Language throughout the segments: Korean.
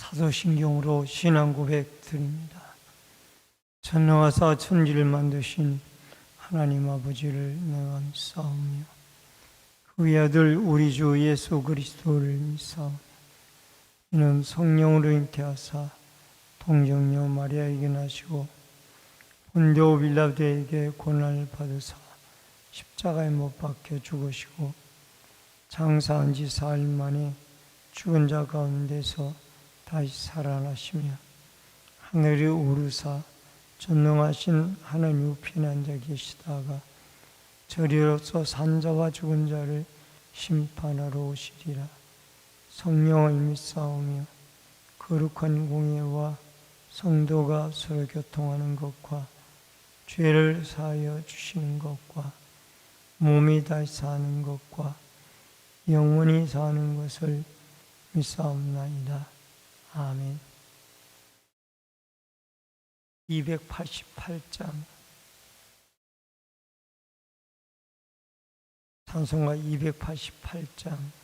사도신경으로 신앙 고백 드립니다. 전능하사 천지를 만드신 하나님 아버지를 내가 믿사오며 그의 아들 우리 주 예수 그리스도를 믿사오며 이는 성령으로 잉태하사 동정녀 마리아에게 나시고 본교 빌라도에게 고난을 받으사 십자가에 못 박혀 죽으시고 장사한 지 사흘 만에 죽은 자 가운데서 다시 살아나시며 하늘에 오르사 전능하신 하나님 앉아 계시다가 저리로서 산자와 죽은 자를 심판하러 오시리라 성령을 믿사오며 거룩한 공예와 성도가 서로 교통하는 것과 죄를 사하여 주시는 것과 몸이 다시 사는 것과 영원히 사는 것을 믿사옵나이다. 아멘. 288장 찬송가 288장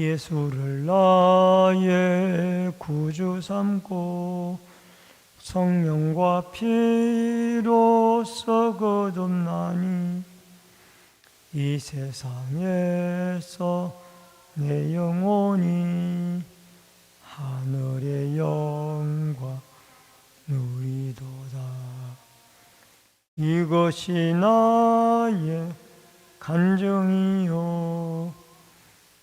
예수를 나의 구주 삼고 성령과 피로써 거듭나니 이 세상에서 내 영혼이 하늘의 영광 누리도다. 이것이 나의 간증이요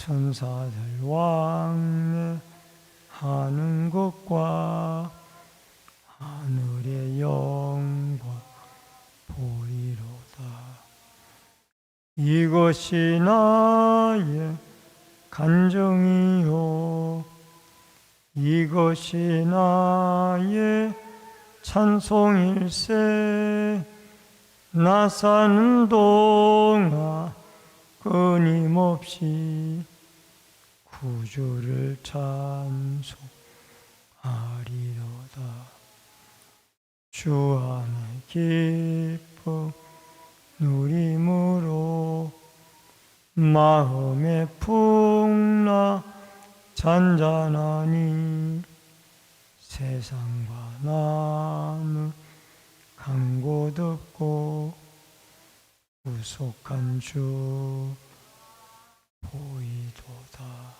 천사들 왕래하는 것과 하늘의 영광 보이로다. 이것이 나의 간정이요. 이것이 나의 찬송일세. 나 사는 동안 끊임없이 구주를 찬송하리로다. 주 안에 기쁨 누림으로 마음의 풍라 잔잔하니 세상과 나는 강고 덥고 구속한 주 보이도다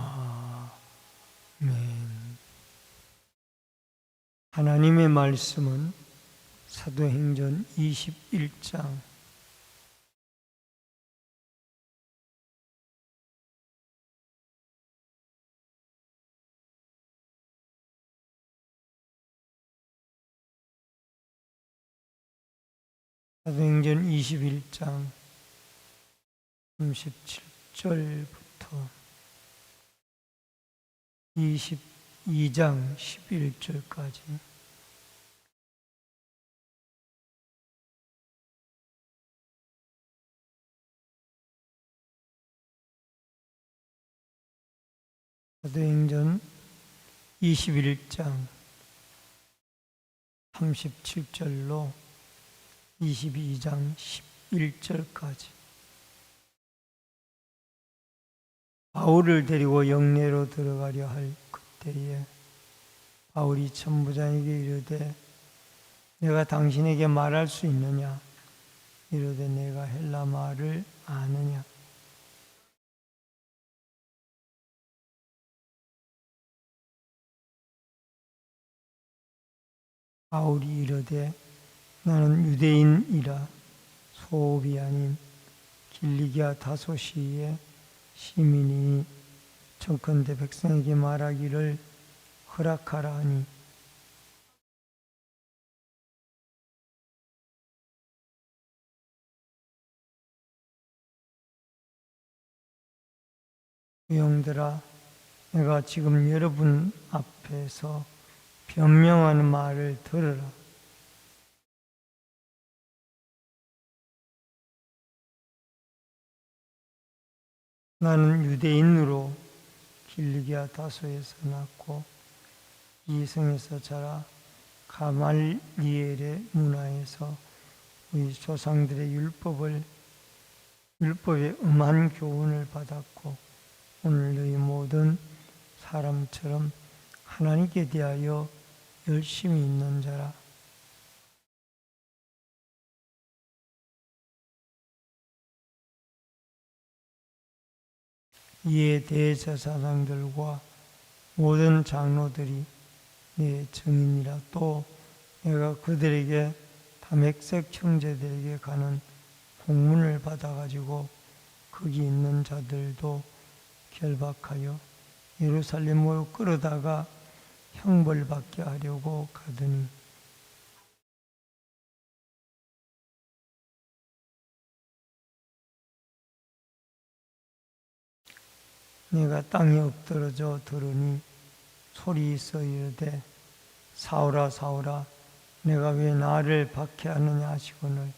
하나님의 말씀은 사도행전 21장. 사도행전 21장 37절부터 22장 11절까지. 사도행전 21장 37절로 22장 11절까지. 바울을 데리고 영내로 들어가려 할그 때에 바울이 천부장에게 이르되 내가 당신에게 말할 수 있느냐? 이르되 내가 헬라 말을 아느냐? 바울이 이르되 나는 유대인이라 소업이 아닌 길리기아 다소시의 시민이니 청컨대 백성에게 말하기를 허락하라 하니. 영들아 내가 지금 여러분 앞에서 변명하는 말을 들으라. 나는 유대인으로 길리기아 다소에서 낳고 이성에서 자라 가말리엘의 문화에서 우리 조상들의 율법을 율법의 음한 교훈을 받았고 오늘 너희 모든 사람처럼 하나님께 대하여 열심히 있는 자라 이에 대제사장들과 모든 장로들이 내 증인이라 또 내가 그들에게 다맥색 형제들에게 가는 공문을 받아가지고 거기 있는 자들도 결박하여 예루살렘으로 끌어다가 형벌받게 하려고 가더니 내가 땅에 엎드러져 들으니 소리 있어 이르되 사오라 사오라 내가 왜 나를 박해하느냐 하시거늘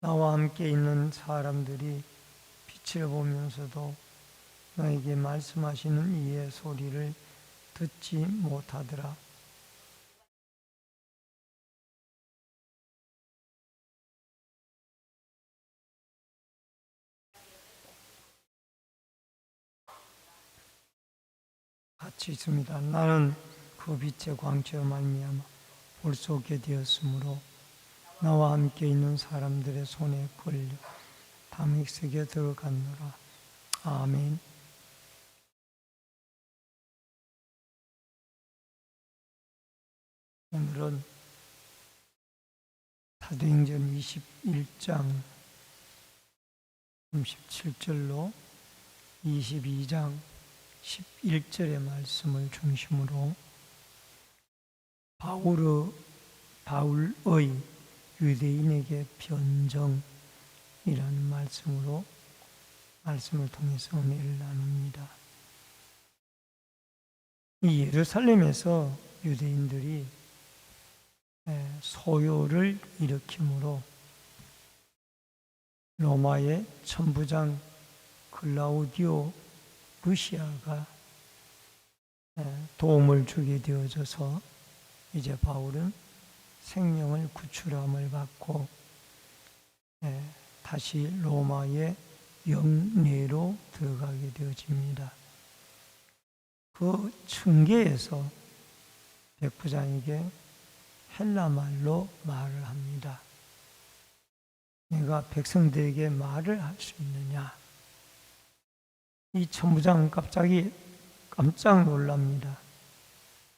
나와 함께 있는 사람들이 빛을 보면서도 너에게 말씀하시는 이의 소리를 듣지 못하더라. 같이 있습니다. 나는 그 빛의 광채와 말미암아 볼 수 없게 되었으므로 나와 함께 있는 사람들의 손에 걸려 담액색에 들어갔노라. 아멘. 오늘은 사도행전 21장 37절로 22장 11절의 말씀을 중심으로 바울의, 바울의 유대인에게 변정이라는 말씀으로 말씀을 통해서 은혜를 나눕니다. 이 예루살렘에서 유대인들이 소요를 일으키므로 로마의 천부장 클라우디오 루시아가 도움을 주게 되어져서 이제 바울은 생명을 구출함을 받고 다시 로마의 영내로 들어가게 되어집니다. 그 층계에서 백부장에게 헬라 말로 말을 합니다. 내가 백성들에게 말을 할 수 있느냐? 이 천부장은 갑자기 깜짝 놀랍니다.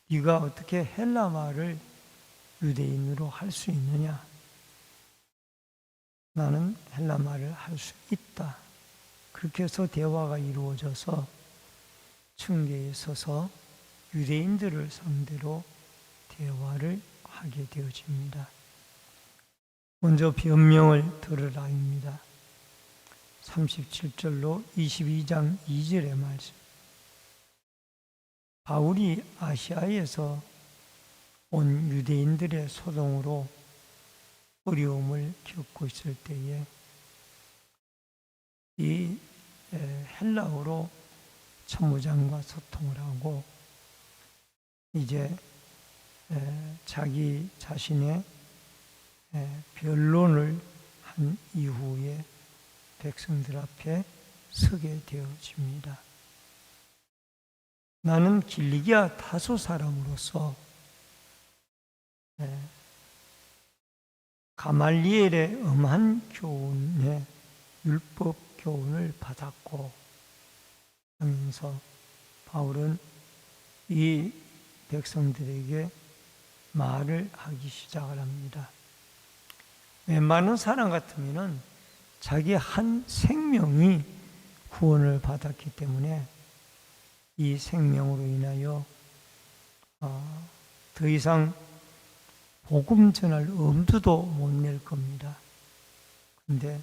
네가 어떻게 헬라 말을 유대인으로 할 수 있느냐? 나는 헬라 말을 할 수 있다. 그렇게 해서 대화가 이루어져서 층계에 서서 유대인들을 상대로 대화를 하게 되어집니다. 먼저 변명을 들으라입니다. 37절로 22장 2절의 말씀. 바울이 아시아에서 온 유대인들의 소동으로 어려움을 겪고 있을 때에 이 헬라어로 천무장과 소통을 하고 이제 자기 자신의 변론을 한 이후에 백성들 앞에 서게 되어집니다. 나는 길리기아 다소 사람으로서 네, 가말리엘의 엄한 교훈에 율법 교훈을 받았고 하면서 바울은 이 백성들에게 말을 하기 시작을 합니다. 웬만한 사람 같으면은 자기 한 생명이 구원을 받았기 때문에 이 생명으로 인하여 어, 더 이상 복음 전할 엄두도 못 낼 겁니다. 근데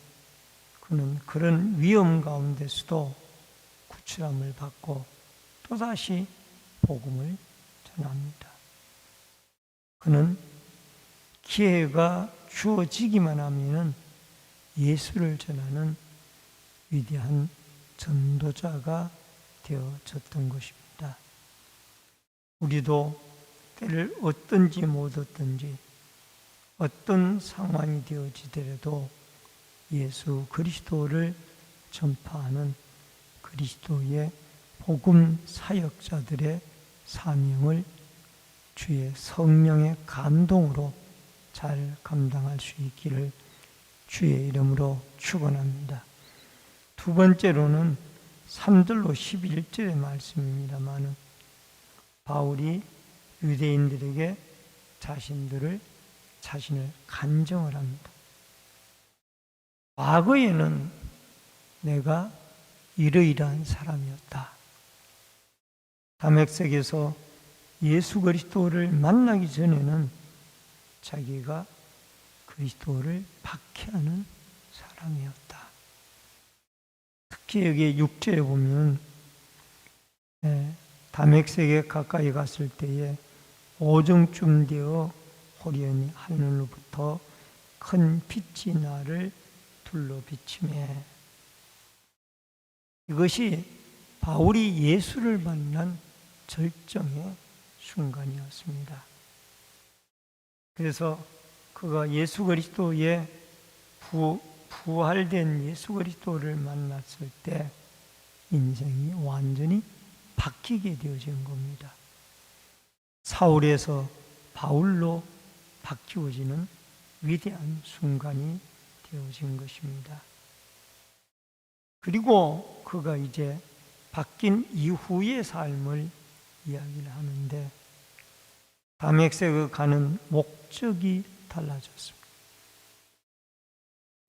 그는 그런 위험 가운데서도 구출함을 받고 또다시 복음을 전합니다. 그는 기회가 주어지기만 하면은 예수를 전하는 위대한 전도자가 되어졌던 것입니다. 우리도 때를 어떤지 못 어떤지 어떤 상황이 되어지더라도 예수 그리스도를 전파하는 그리스도의 복음 사역자들의 사명을 주의 성령의 감동으로 잘 감당할 수 있기를 주의 이름으로 축원합니다. 두 번째로는 3절로 11절의 말씀입니다만은 바울이 유대인들에게 자신들을 자신을 간정을 합니다. 과거에는 내가 이러이러한 사람이었다. 담액색에서 예수 그리스도를 만나기 전에는 자기가 그리스도를 박해하는 사람이었다. 특히 여기 6절에 보면 예, 담액색에 가까이 갔을 때에 오정쯤 되어 호련히 하늘로부터 큰 빛이 나를 둘러 비치매 이것이 바울이 예수를 만난 절정의 순간이었습니다. 그래서 그가 예수 그리스도의 부, 부활된 예수 그리스도를 만났을 때 인생이 완전히 바뀌게 되어진 겁니다. 사울에서 바울로 바뀌어지는 위대한 순간이 되어진 것입니다. 그리고 그가 이제 바뀐 이후의 삶을 이야기를 하는데 담액색을 가는 목적이 달라졌습니다.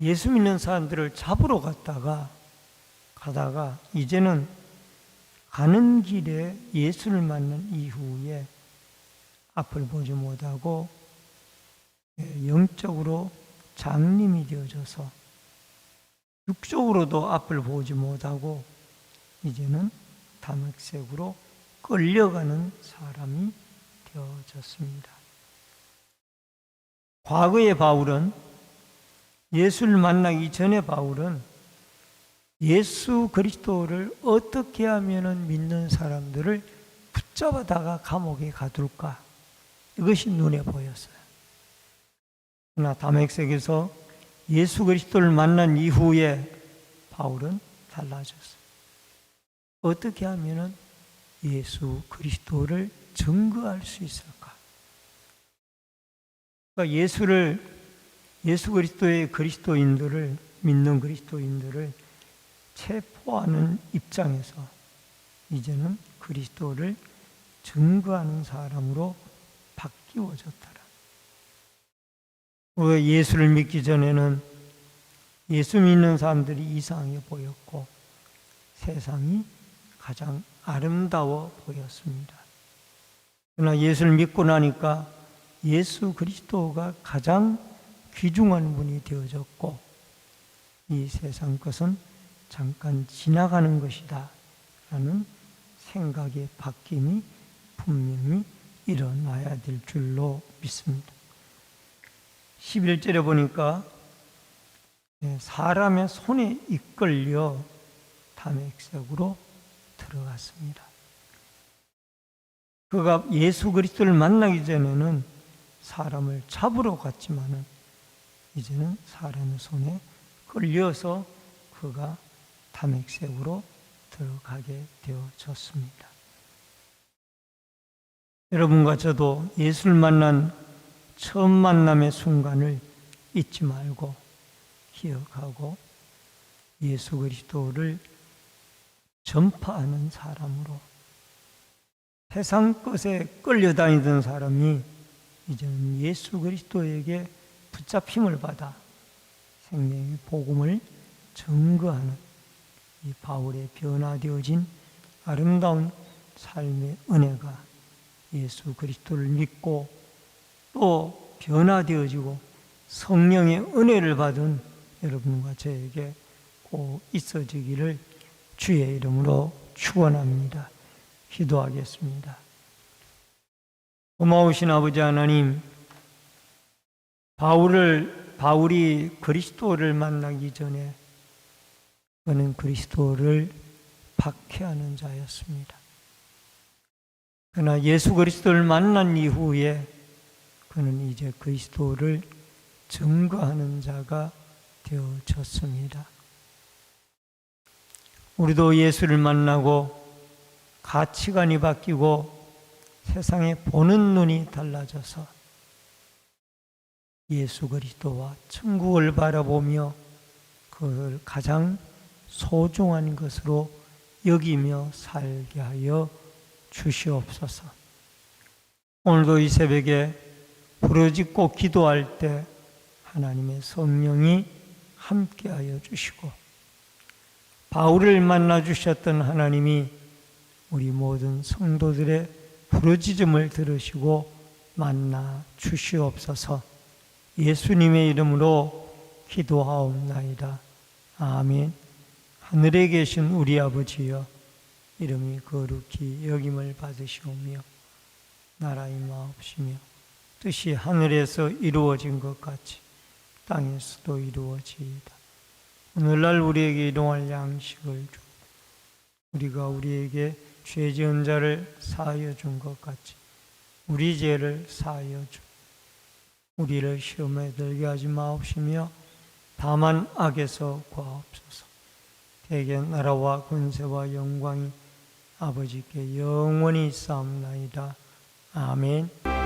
예수 믿는 사람들을 잡으러 갔다가 가다가 이제는 가는 길에 예수를 만난 이후에 앞을 보지 못하고 영적으로 장님이 되어져서 육적으로도 앞을 보지 못하고 이제는 담액색으로 끌려가는 사람이 되어졌습니다. 과거의 바울은 예수를 만나기 전에 바울은 예수 그리스도를 어떻게 하면 믿는 사람들을 붙잡아다가 감옥에 가둘까? 이것이 눈에 보였어요. 그러나 담액색에서 예수 그리스도를 만난 이후에 바울은 달라졌어요. 어떻게 하면 예수 그리스도를 증거할 수 있을까? 그러니까 예수를 예수 그리스도의 그리스도인들을 믿는 그리스도인들을 체포하는 입장에서 이제는 그리스도를 증거하는 사람으로 바뀌어졌더라. 왜 예수를 믿기 전에는 예수 믿는 사람들이 이상하게 보였고 세상이 가장 아름다워 보였습니다. 그러나 예수를 믿고 나니까 예수 그리스도가 가장 귀중한 분이 되어졌고 이 세상 것은 잠깐 지나가는 것이다 라는 생각의 바뀜이 분명히 일어나야 될 줄로 믿습니다. 11절에 보니까 예, 사람의 손에 이끌려 담액색으로 들어갔습니다. 그가 예수 그리스도를 만나기 전에는 사람을 잡으러 갔지만은 이제는 사람의 손에 끌려서 그가 담액색으로 들어가게 되어졌습니다. 여러분과 저도 예수를 만난 처음 만남의 순간을 잊지 말고 기억하고 예수 그리스도를 전파하는 사람으로 세상 것에 끌려다니던 사람이 이제는 예수 그리스도에게 붙잡힘을 받아 생명의 복음을 증거하는 이 바울의 변화되어진 아름다운 삶의 은혜가 예수 그리스도를 믿고 또 변화되어지고 성령의 은혜를 받은 여러분과 저에게 꼭 있어지기를 주의 이름으로 축원합니다. 기도하겠습니다. 고마우신 아버지 하나님, 바울을 바울이 그리스도를 만나기 전에 그는 그리스도를 박해하는 자였습니다. 그러나 예수 그리스도를 만난 이후에 그는 이제 그리스도를 증거하는 자가 되어졌습니다. 우리도 예수를 만나고 가치관이 바뀌고 세상에 보는 눈이 달라져서 예수 그리스도와 천국을 바라보며 그걸 가장 소중한 것으로 여기며 살게 하여 주시옵소서. 오늘도 이 새벽에 부르짖고 기도할 때 하나님의 성령이 함께하여 주시고 바울을 만나 주셨던 하나님이 우리 모든 성도들의 부르짖음을 들으시고 만나 주시옵소서. 예수님의 이름으로 기도하옵나이다. 아멘. 하늘에 계신 우리 아버지여 이름이 거룩히 여김을 받으시오며 나라 임하옵시며 뜻이 하늘에서 이루어진 것 같이 땅에서도 이루어지이다. 오늘날 우리에게 일용할 양식을 주. 우리가 우리에게 죄 지은 자를 사하여 준 것 같이 우리 죄를 사하여 주. 우리를 시험에 들게 하지 마옵시며 다만 악에서 구하옵소서. 대개 나라와 권세와 영광이 아버지께 영원히 쌓옵나이다. 아멘.